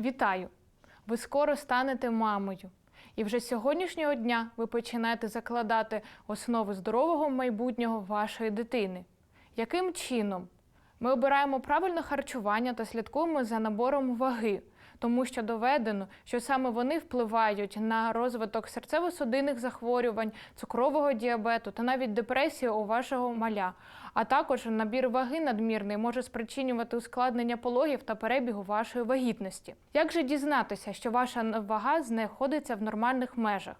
Вітаю! Ви скоро станете мамою. І вже з сьогоднішнього дня ви починаєте закладати основи здорового майбутнього вашої дитини. Яким чином? Ми обираємо правильне харчування та слідкуємо за набором ваги, тому що доведено, що саме вони впливають на розвиток серцево-судинних захворювань, цукрового діабету та навіть депресію у вашого маля. А також набір ваги надмірний може спричинювати ускладнення пологів та перебігу вашої вагітності. Як же дізнатися, що ваша вага знаходиться в нормальних межах?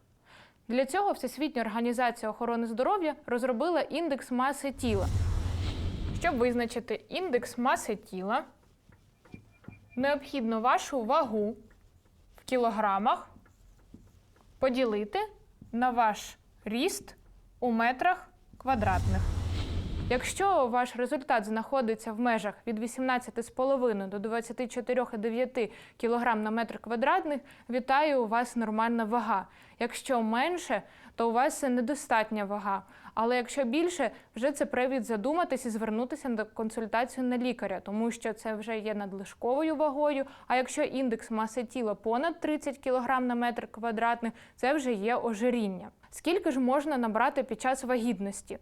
Для цього Всесвітня організація охорони здоров'я розробила індекс маси тіла. Щоб визначити індекс маси тіла, необхідно вашу вагу в кілограмах поділити на ваш ріст у метрах квадратних. Якщо ваш результат знаходиться в межах від 18,5 до 24,9 кг на метр квадратний, вітаю, у вас нормальна вага. Якщо менше, то у вас недостатня вага. Але якщо більше, вже це привід задуматись і звернутися на консультацію на лікаря, тому що це вже є надлишковою вагою. А якщо індекс маси тіла понад 30 кг на метр квадратний, це вже є ожиріння. Скільки ж можна набрати під час вагітності?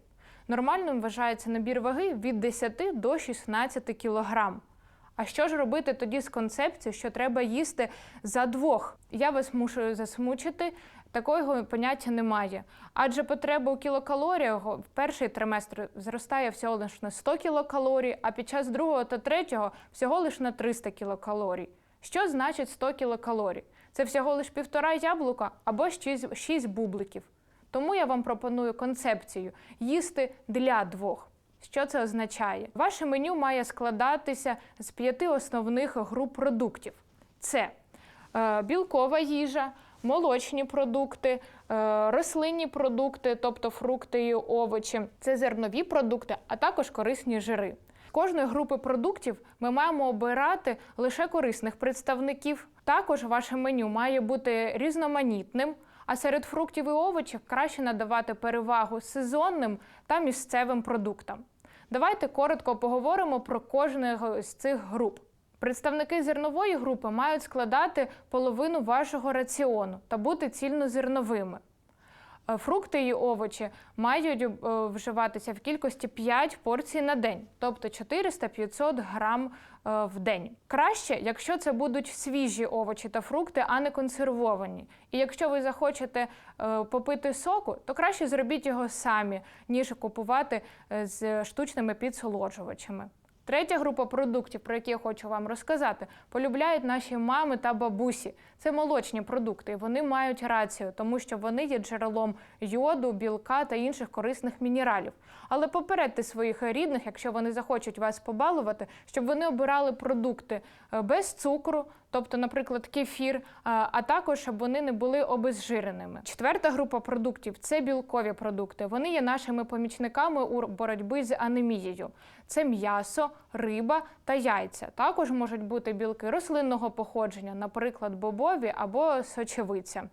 Нормальним вважається набір ваги від 10 до 16 кілограм. А що ж робити тоді з концепцією, що треба їсти за двох? Я вас мушу засмучити. Такого поняття немає. Адже потреба у кілокалоріях в перший триместр зростає всього лише на 100 кілокалорій, а під час другого та третього всього лише на 300 кілокалорій. Що значить 100 кілокалорій? Це всього лише півтора яблука або 6, 6 бубликів. Тому я вам пропоную концепцію їсти для двох. Що це означає? Ваше меню має складатися з п'яти основних груп продуктів: це е, білкова їжа, молочні продукти, е, рослинні продукти, тобто фрукти і овочі, це зернові продукти, а також корисні жири. Кожної групи продуктів ми маємо обирати лише корисних представників. Також ваше меню має бути різноманітним. А серед фруктів і овочів краще надавати перевагу сезонним та місцевим продуктам. Давайте коротко поговоримо про кожну з цих груп. Представники зернової групи мають складати половину вашого раціону та бути цільнозерновими. Е, Фрукти і овочі мають е, вживатися в кількості 5 порцій на день, тобто 400-500 грам е, в день. Краще, якщо це будуть свіжі овочі та фрукти, а не консервовані. І якщо ви захочете попити соку, то краще зробіть його самі, ніж купувати з штучними підсолоджувачами. Третя група продуктів, про які я хочу вам розказати, полюбляють наші мами та бабусі. Це молочні продукти. і Вони мають рацію, тому що вони є джерелом йоду, білка та інших корисних мінералів. Але попередьте своїх рідних, якщо вони захочуть вас побалувати, щоб вони обирали продукти е, без цукру, тобто, наприклад, кефір, е, а також щоб вони не були обезжиреними. Четверта група продуктів це білкові продукти. Вони є нашими помічниками у боротьбі з анемією. Це м'ясо, риба та яйця. Також можуть бути білки рослинного походження, наприклад, бобові або сочевиця.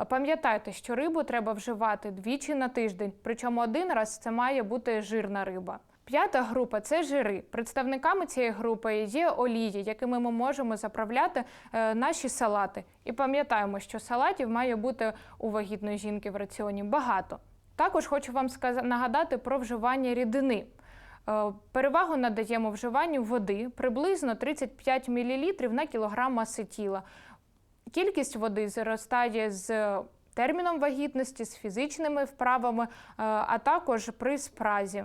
Е, Пам'ятайте, що рибу треба вживати двічі на тиждень, причому один раз це має бути жирна риба. П'ята група це жири. Представниками цієї групи є олії, якими ми можемо заправляти е, наші салати. І пам'ятаємо, що салатів має бути у вагітної жінки в раціоні багато. Також хочу вам нагадати про вживання рідини. Е, Перевагу надаємо вживанню води приблизно 35 мл на кілограм маси тіла. Кількість води зростає з терміном вагітності, з фізичними вправами, е, а також при спразі.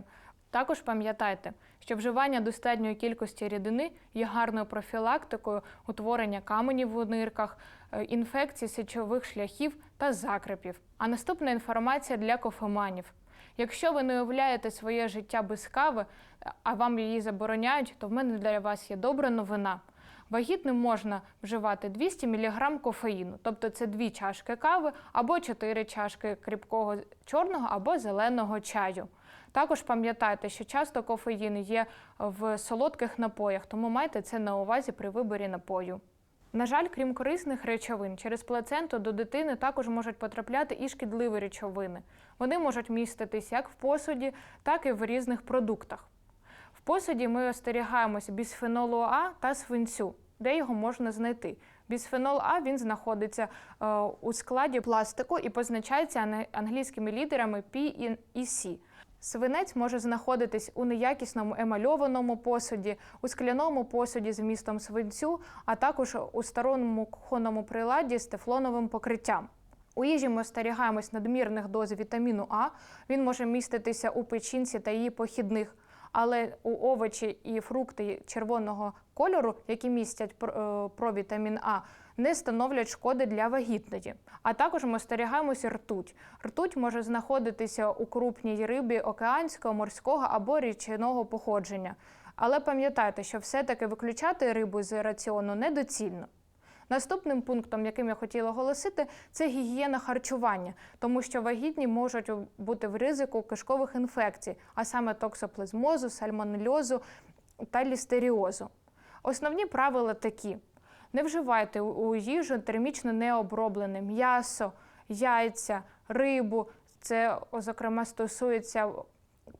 Також пам'ятайте, що вживання достатньої кількості рідини є гарною профілактикою утворення каменів у нирках, е, інфекцій сечових шляхів та закрепів. А наступна інформація для кофеманів. Якщо ви не уявляєте своє життя без кави, а вам її забороняють, то в мене для вас є добра новина. Вагітним можна вживати 200 мг кофеїну, тобто це 2 чашки кави або 4 чашки кріпкого чорного або зеленого чаю. Також пам'ятайте, що часто кофеїн є в солодких напоях, тому майте це на увазі при виборі напою. На жаль, крім корисних речовин, через плаценту до дитини також можуть потрапляти і шкідливі речовини. Вони можуть міститись як в посуді, так і в різних продуктах. Посуді ми остерігаємося бісфенолу А та свинцю. Де його можна знайти? Бісфенол А він знаходиться е, у складі пластику і позначається англійськими літерами P і C. Свинець може знаходитись у неякісному емальованому посуді, у скляному посуді з вмістом свинцю, а також у старому кухонному приладі з тефлоновим покриттям. У їжі ми остерігаємось надмірних доз вітаміну А. Він може міститися у печінці та її похідних. Але у овочі і фрукти червоного кольору, які містять е, провітамін А, не становлять шкоди для вагітної. А також ми остерігаємося ртуть. Ртуть може знаходитися у крупній рибі океанського, морського або річного походження. Але пам'ятайте, що все-таки виключати рибу з раціону недоцільно. Наступним пунктом, яким я хотіла оголосити, це гігієна харчування, тому що вагітні можуть бути в ризику кишкових інфекцій, а саме токсоплазмозу, сальмонельозу та лістеріозу. Основні правила такі: не вживайте у- їжу термічно необроблене м'ясо, яйця, рибу. Це, зокрема, стосується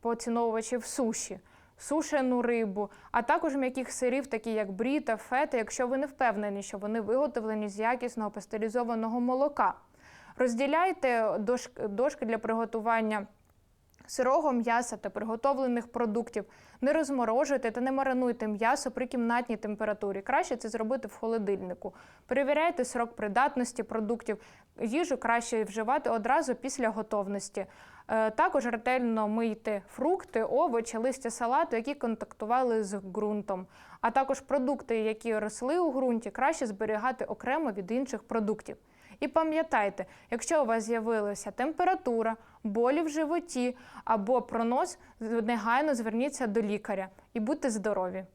поціновувачів суші, сушену рибу, а також м'яких сирів, такі як брі та фета, якщо ви не впевнені, що вони виготовлені з якісного пастеризованого молока. Розділяйте дошки для приготування сирого м'яса та приготовлених продуктів. Не розморожуйте та не маринуйте м'ясо при кімнатній температурі. Краще це зробити в холодильнику. Перевіряйте срок придатності продуктів. Їжу краще вживати одразу після готовності. Е, Також ретельно мийте фрукти, овочі, листя салату, які контактували з ґрунтом. А також продукти, які росли у ґрунті, краще зберігати окремо від інших продуктів. І пам'ятайте, якщо у вас з'явилася температура, болі в животі або пронос, негайно зверніться до лікаря і будьте здорові.